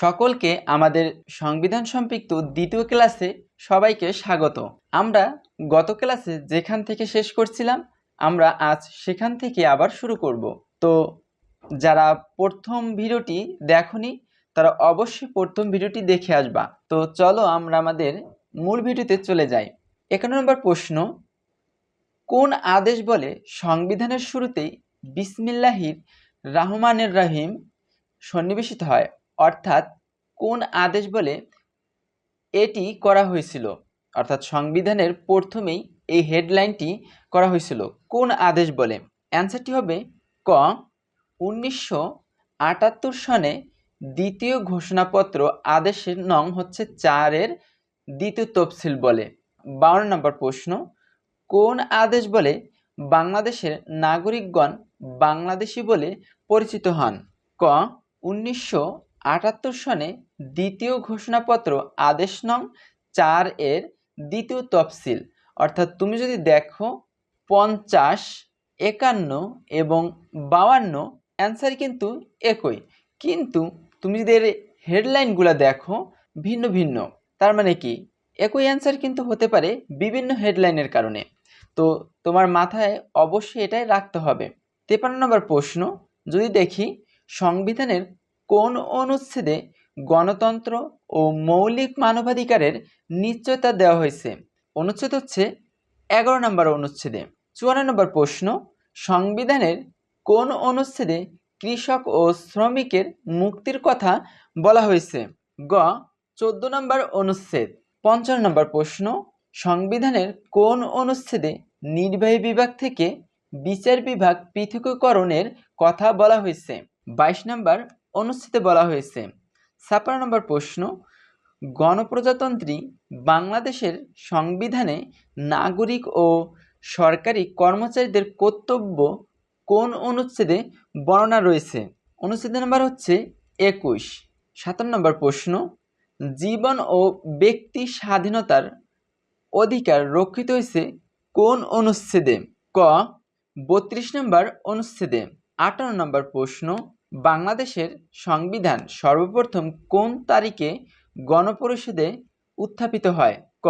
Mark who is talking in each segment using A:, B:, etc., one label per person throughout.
A: সকলকে আমাদের সংবিধান সম্পৃক্ত দ্বিতীয় ক্লাসে সবাইকে স্বাগত। আমরা গত ক্লাসে যেখান থেকে শেষ করছিলাম, আমরা আজ সেখান থেকে আবার শুরু করব। তো যারা প্রথম ভিডিওটি দেখনি, তারা অবশ্যই প্রথম ভিডিওটি দেখে আসবা। তো চলো আমরা আমাদের মূল ভিডিওতে চলে যাই। একান্ন নম্বর প্রশ্ন, কোন আদেশ বলে সংবিধানের শুরুতেই বিসমিল্লাহির রাহমানের রাহিম সন্নিবেশিত হয়? অর্থাৎ কোন আদেশ বলে এটি করা হয়েছিল? অর্থাৎ সংবিধানের প্রথমেই এই হেডলাইনটি করা হয়েছিল। কোন আদেশ বলে? অ্যান্সারটি হবে ক, উনিশশো আটাত্তর সনে দ্বিতীয় ঘোষণাপত্র আদেশের নং হচ্ছে চারের দ্বিতীয় তফসিল বলে। বাউন্ন নম্বর প্রশ্ন, কোন আদেশ বলে বাংলাদেশের নাগরিকগণ বাংলাদেশি বলে পরিচিত হন? ক, উনিশশো আটাত্তর সনে দ্বিতীয় ঘোষণাপত্র আদেশ নং চার এর দ্বিতীয় তফসিল। অর্থাৎ তুমি যদি দেখো পঞ্চাশ, একান্ন এবং বাউান্ন অ্যান্সার কিন্তু একই। কিন্তু তুমি যদি এর হেডলাইনগুলো দেখো ভিন্ন ভিন্ন, তার মানে কি? একই অ্যান্সার কিন্তু হতে পারে বিভিন্ন হেডলাইনের কারণে। তো তোমার মাথায় অবশ্যই এটাই রাখতে হবে। তেপান্ন নম্বর প্রশ্ন, যদি দেখি সংবিধানের কোন অনুচ্ছেদে গণতন্ত্র ও মৌলিক মানবাধিকারের নিশ্চয়তা দেওয়া হয়েছে? অনুচ্ছেদ হচ্ছে এগারো নম্বর অনুচ্ছেদে। চুয়ান্ন নম্বর প্রশ্ন, সংবিধানের কোন অনুচ্ছেদে কৃষক ও শ্রমিকের মুক্তির কথা বলা হয়েছে? গ, চোদ্দ নম্বর অনুচ্ছেদ। পঞ্চান্ন নম্বর প্রশ্ন, সংবিধানের কোন অনুচ্ছেদে নির্বাহী বিভাগ থেকে বিচার বিভাগ পৃথকীকরণের কথা বলা হয়েছে? বাইশ নম্বর অনুচ্ছেদে বলা হয়েছে। ছাপ্পান্ন নম্বর প্রশ্ন, গণপ্রজাতন্ত্রী বাংলাদেশের সংবিধানে নাগরিক ও সরকারি কর্মচারীদের কর্তব্য কোন অনুচ্ছেদে বর্ণনা রয়েছে? অনুচ্ছেদ নম্বর হচ্ছে একুশ। সাতান্ন নম্বর প্রশ্ন, জীবন ও ব্যক্তি স্বাধীনতার অধিকার রক্ষিত হয়েছে কোন অনুচ্ছেদে? ক, বত্রিশ নম্বর অনুচ্ছেদে। আটান্ন নম্বর প্রশ্ন বাংলাদেশের সংবিধান সর্বপ্রথম কোন তারিখে গণপরিষদে উত্থাপিত হয়? ক,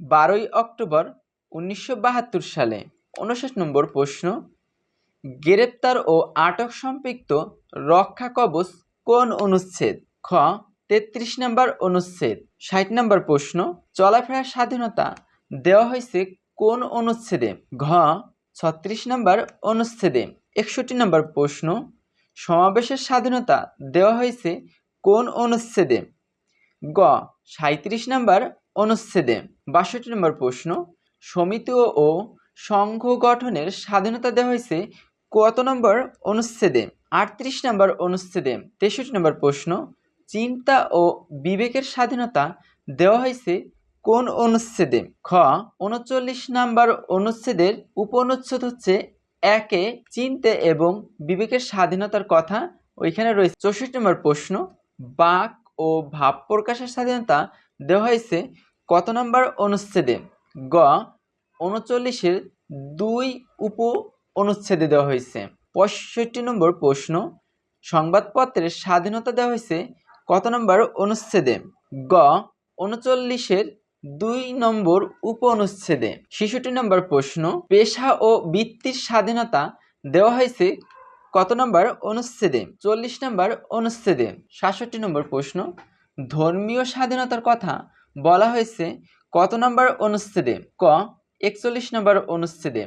A: বারোই অক্টোবর উনিশশো বাহাত্তর সালে। উনষাট নম্বর প্রশ্ন, গ্রেপ্তার ও আটক সম্পৃক্ত রক্ষা কবচ কোন অনুচ্ছেদ? খ, তেত্রিশ নম্বর অনুচ্ছেদ। ষাট নম্বর প্রশ্ন চলাফেরার স্বাধীনতা দেওয়া হয়েছে কোন অনুচ্ছেদে? ঘ, ছত্রিশ নম্বর অনুচ্ছেদে। একষট্টি নম্বর প্রশ্ন সমাবেশের স্বাধীনতা দেওয়া হয়েছে কোন অনুচ্ছেদে? গ সাঁত্রিশ নম্বর অনুচ্ছেদে। বাষট্টি নম্বর প্রশ্ন, সমিতি ও সংঘ গঠনের স্বাধীনতা দেওয়া হয়েছে কত নম্বর অনুচ্ছেদে? আটত্রিশ নম্বর অনুচ্ছেদে। তেষট্টি নম্বর প্রশ্ন, চিন্তা ও বিবেকের স্বাধীনতা দেওয়া হয়েছে কোন অনুচ্ছেদে? খ, উনচল্লিশ নম্বর অনুচ্ছেদের উপনুচ্ছেদ হচ্ছে একে চিনতে এবং বিবেকের স্বাধীনতার কথা ওইখানে রয়েছে। চৌষট্টি নম্বর প্রশ্ন, বাক ও ভাব প্রকাশের স্বাধীনতা দেওয়া হয়েছে কত নম্বর অনুচ্ছেদে? গ, উনচল্লিশের দুই উপ অনুচ্ছেদে দেওয়া হয়েছে। পঁয়ষট্টি নম্বর প্রশ্ন, সংবাদপত্রের স্বাধীনতা দেওয়া হয়েছে কত নম্বর অনুচ্ছেদে? গ, উনচল্লিশের দুই নম্বর উপ অনুচ্ছেদে ছেষট্টি নম্বর প্রশ্ন, পেশা ও বৃত্তির স্বাধীনতা দেওয়া হয়েছে কত নম্বর অনুচ্ছেদে? চল্লিশ নম্বর অনুচ্ছেদে সাতষট্টি নম্বর প্রশ্ন, ধর্মীয় স্বাধীনতার কথা বলা হয়েছে কত নম্বর অনুচ্ছেদে? ক, একচল্লিশ নম্বর অনুচ্ছেদে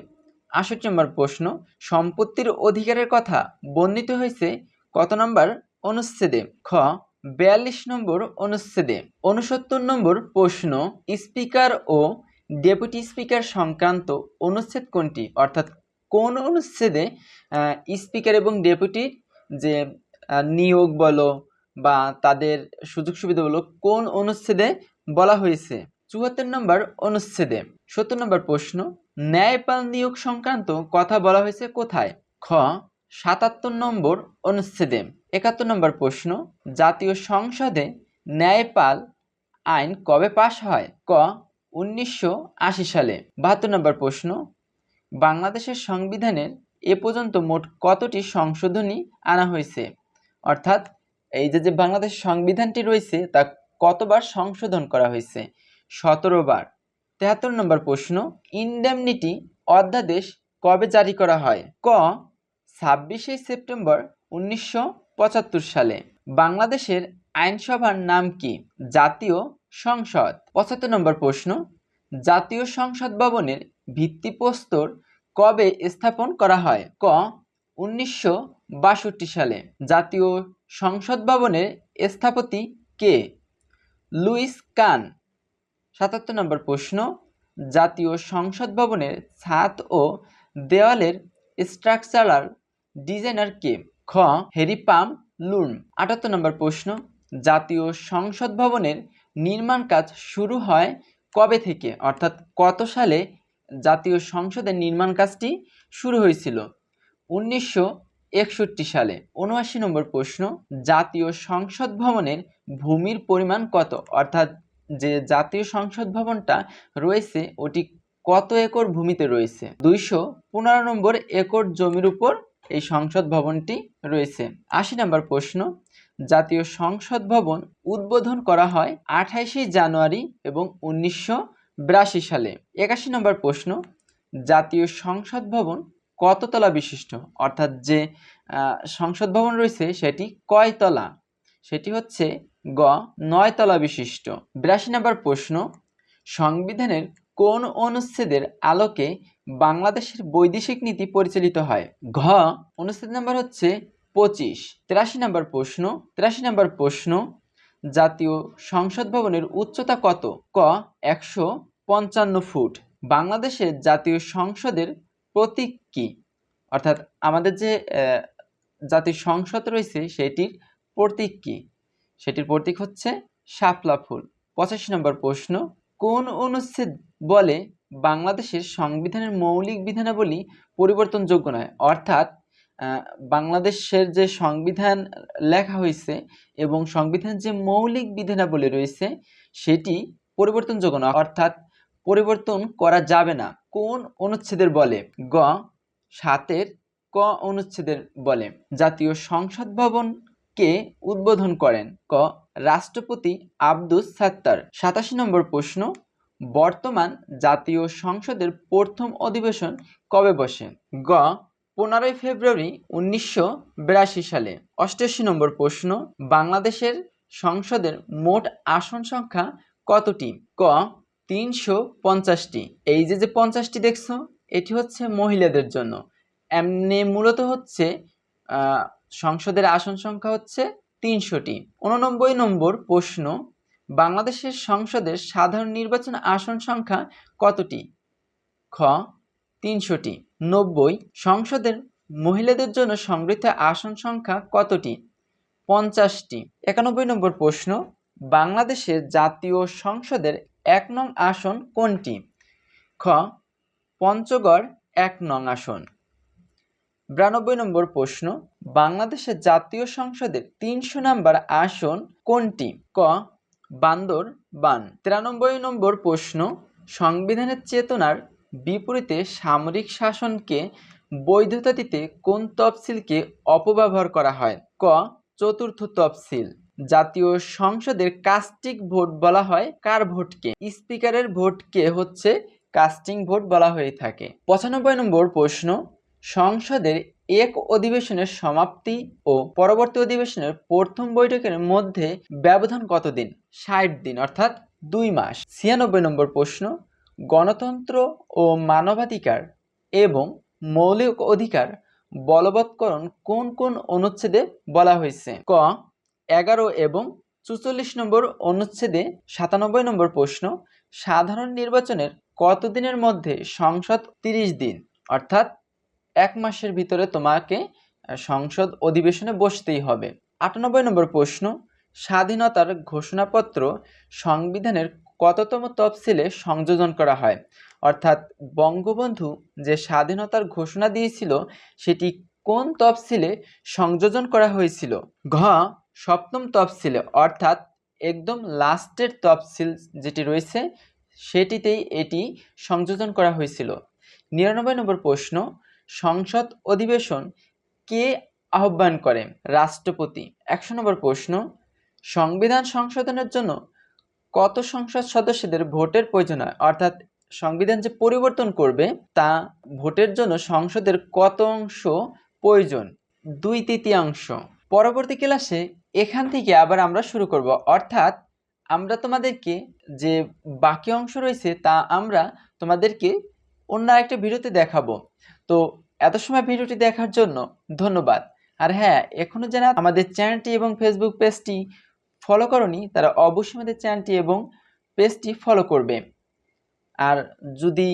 A: আষট্টি নম্বর প্রশ্ন, সম্পত্তির অধিকারের কথা বর্ণিত হয়েছে কত নম্বর অনুচ্ছেদে? খ বিয়াল্লিশ নম্বর অনুচ্ছেদে উনসত্তর নম্বর প্রশ্ন, স্পিকার ও ডেপুটি স্পিকার সংক্রান্ত অনুচ্ছেদ কোনটি? অর্থাৎ কোন অনুচ্ছেদে স্পিকার এবং ডেপুটি যে নিয়োগ বলো বা তাদের সুযোগ সুবিধা বলো, কোন অনুচ্ছেদে বলা হয়েছে? চুয়াত্তর নম্বর অনুচ্ছেদে সত্তর নম্বর প্রশ্ন, ন্যায়পাল নিয়োগ সংক্রান্ত কথা বলা হয়েছে কোথায়? খ, সাতাত্তর নম্বর অনুচ্ছেদে একাত্তর নম্বর প্রশ্ন, জাতীয় সংসদে ন্যায়পাল আইন কবে পাশ হয়? ক, উনিশশো আশি সালে। বাহাত্তর নম্বর প্রশ্ন, বাংলাদেশের সংবিধানের এ পর্যন্ত মোট কতটি সংশোধনী আনা হয়েছে? অর্থাৎ, এই যে যে বাংলাদেশ সংবিধানটি রয়েছে, তা কতবার সংশোধন করা হয়েছে? সতেরো বার। তেহাত্তর নম্বর প্রশ্ন, ইন্ডেমনিটি অধ্যাদেশ কবে জারি করা হয়? ক, ছাব্বিশে সেপ্টেম্বর উনিশশো পঁচাত্তর সালে। বাংলাদেশের আইনসভার নাম কি? জাতীয় সংসদ। পঁচাত্তর নম্বর প্রশ্ন, জাতীয় সংসদ ভবনের ভিত্তিপ্রস্তর কবে স্থাপন করা হয়? ক, উনিশশো বাষট্টি সালে। জাতীয় সংসদ ভবনের স্থপতি কে? লুইস কান। সাতাত্তর নম্বর প্রশ্ন, জাতীয় সংসদ ভবনের ছাদ ও দেওয়ালের স্ট্রাকচারাল ডিজাইনার কে? খ, হেরিপাম লুন। আটাত্তর নম্বর প্রশ্ন, জাতীয় সংসদ ভবনের নির্মাণ কাজ শুরু হয় কবে থেকে? অর্থাৎ কত সালে জাতীয় সংসদের নির্মাণ কাজটি শুরু হয়েছিল? উনিশশো একষট্টি সালে। উনআশি নম্বর প্রশ্ন, জাতীয় সংসদ ভবনের ভূমির পরিমাণ কত? অর্থাৎ যে জাতীয় সংসদ ভবনটা রয়েছে, ওটি কত একর ভূমিতে রয়েছে? দুইশো পনেরো নম্বর একর জমির উপর এই সংসদ ভবনটি রয়েছে। আশি নম্বর প্রশ্ন, জাতীয় সংসদ ভবন উদ্বোধন করা হয় আঠাইশে জানুয়ারি এবং উনিশশো বিরাশি সালে। একাশি নম্বর প্রশ্ন, জাতীয় সংসদ ভবন কততলা বিশিষ্ট? অর্থাৎ যে সংসদ ভবন রয়েছে সেটি কয়তলা সেটি হচ্ছে গ নয়তলা বিশিষ্ট। বিরাশি নম্বর প্রশ্ন, সংবিধানের কোন অনুচ্ছেদের আলোকে বাংলাদেশের বৈদেশিক নীতি পরিচালিত হয়? ঘ, অনুচ্ছেদ নাম্বার হচ্ছে পঁচিশ। তেরাশি নম্বর প্রশ্ন, তেরাশি নম্বর প্রশ্ন, জাতীয় সংসদ ভবনের উচ্চতা কত? ক, একশো পঞ্চান্ন ফুট। বাংলাদেশের জাতীয় সংসদের প্রতীক কি? অর্থাৎ আমাদের যে জাতীয় সংসদ রয়েছে সেটির প্রতীক কি? সেটির প্রতীক হচ্ছে শাপলা ফুল। পঁচাশি নম্বর প্রশ্ন, কোন অনুচ্ছেদ বলে বাংলাদেশের সংবিধানের মৌলিক বিধানাবলী পরিবর্তনযোগ্য নয়। অর্থাৎ বাংলাদেশের যে সংবিধান লেখা হয়েছে এবং সংবিধান যে মৌলিক বিধানাবলী রয়েছে, সেটি পরিবর্তনযোগ্য নয়। অর্থাৎ, পরিবর্তন করা যাবে না। কোন অনুচ্ছেদের বলে? গ, সাতের ক অনুচ্ছেদের বলে। জাতীয় সংসদ ভবন কে উদ্বোধন করেন ক রাষ্ট্রপতি আব্দুস সাত্তার। সাতাশি নম্বর প্রশ্ন বর্তমান জাতীয় সংসদের প্রথম অধিবেশন কবে বসে? গ, পনেরোই ফেব্রুয়ারি উনিশশো বিরাশি সালে। অষ্টাশি নম্বর প্রশ্ন, বাংলাদেশের সংসদের মোট আসন সংখ্যা কতটি? ক, তিনশো পঞ্চাশটি। এই যে যে পঞ্চাশটি দেখছ, এটি হচ্ছে মহিলাদের জন্য। এমনি মূলত হচ্ছে সংসদের আসন সংখ্যা হচ্ছে তিনশোটি। উননব্বই নম্বর প্রশ্ন বাংলাদেশের সংসদের সাধারণ নির্বাচন আসন সংখ্যা কতটি? খ, তিনশোটি। নব্বই, সংসদের মহিলাদের জন্য সংগৃহীত আসন সংখ্যা কতটি? পঞ্চাশটি। একানব্বই নম্বর প্রশ্ন, বাংলাদেশের জাতীয় সংসদের এক নং আসন কোনটি? খ, পঞ্চগড় এক নং আসন। বিরানব্বই নম্বর প্রশ্ন, বাংলাদেশের জাতীয় সংসদের তিনশো নম্বর আসন কোনটি? ক বান্দর বান। তিরানব্বই নম্বর প্রশ্ন, সংবিধানের চেতনার বিপরীতে সামরিক শাসনকে বৈধতা দিতে কোন তফসিলকে অপব্যবহার করা হয়? ক, চতুর্থ তফসিল। জাতীয় সংসদের কাস্টিক ভোট বলা হয় কার ভোটকে? স্পিকারের ভোটকে হচ্ছে কাস্টিং ভোট বলা হয়ে থাকে। পঁচানব্বই নম্বর প্রশ্ন, সংসদের এক অধিবেশনের সমাপ্তি ও পরবর্তী অধিবেশনের প্রথম বৈঠকের মধ্যে ব্যবধান কতদিন? ষাট দিন, অর্থাৎ দুই মাস। ছিয়ানব্বই নম্বর প্রশ্ন, গণতন্ত্র ও মানবাধিকার এবং মৌলিক অধিকার বলবৎকরণ কোন কোন অনুচ্ছেদে বলা হয়েছে? ক, এগারো এবং চুচল্লিশ নম্বর অনুচ্ছেদে সাতানব্বই নম্বর প্রশ্ন, সাধারণ নির্বাচনের কতদিনের মধ্যে সংসদ তিরিশ দিন, অর্থাৎ এক মাসের ভিতরে তোমাকে সংসদ অধিবেশনে বসতেই হবে। আটানব্বই নম্বর প্রশ্ন, স্বাধীনতার ঘোষণাপত্র সংবিধানের কততম তফসিলে সংযোজন করা হয়? অর্থাৎ বঙ্গবন্ধু যে স্বাধীনতার ঘোষণা দিয়েছিল, সেটি কোন তফসিলে সংযোজন করা হয়েছিল? ঘ, সপ্তম তফসিলে, অর্থাৎ একদম লাস্টের তফসিল যেটি রয়েছে, সেটিতেই এটি সংযোজন করা হয়েছিল। নিরানব্বই নম্বর প্রশ্ন সংসদ অধিবেশন কে আহ্বান করে? রাষ্ট্রপতি। একশো নম্বর প্রশ্ন, সংবিধান সংশোধনের জন্য কত সংসদ সদস্যদের ভোটের প্রয়োজন হয়? অর্থাৎ সংবিধান যে পরিবর্তন করবে, তা ভোটের জন্য সংসদের কত অংশ প্রয়োজন? দুই তৃতীয়াংশ। পরবর্তী ক্লাসে এখান থেকে আবার আমরা শুরু করব। অর্থাৎ আমরা তোমাদেরকে যে বাকি অংশ রয়েছে, তা আমরা তোমাদেরকে অন্য একটা ভিডিওতে দেখাবো। তো এত সময় ভিডিওটি দেখার জন্য ধন্যবাদ। আর হ্যাঁ এখনও যারা আমাদের চ্যানেলটি এবং ফেসবুক পেজটি ফলো করনি, তারা অবশ্যই আমাদের চ্যানেলটি এবং পেজটি ফলো করবে। আর যদি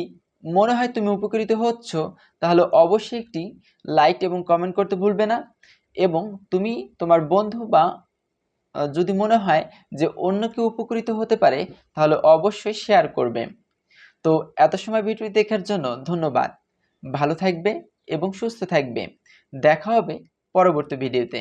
A: মনে হয় তুমি উপকৃত হচ্ছ, তাহলে অবশ্যই একটি লাইক এবং কমেন্ট করতে ভুলবে না এবং তুমি, তোমার বন্ধু বা যদি মনে হয় যে অন্য কেউ উপকৃত হতে পারে, তাহলে অবশ্যই শেয়ার করবে। তো এত সময় ভিডিওটি দেখার জন্য ধন্যবাদ। ভালো থাকবে এবং সুস্থ থাকবে। দেখা হবে পরবর্তী ভিডিওতে।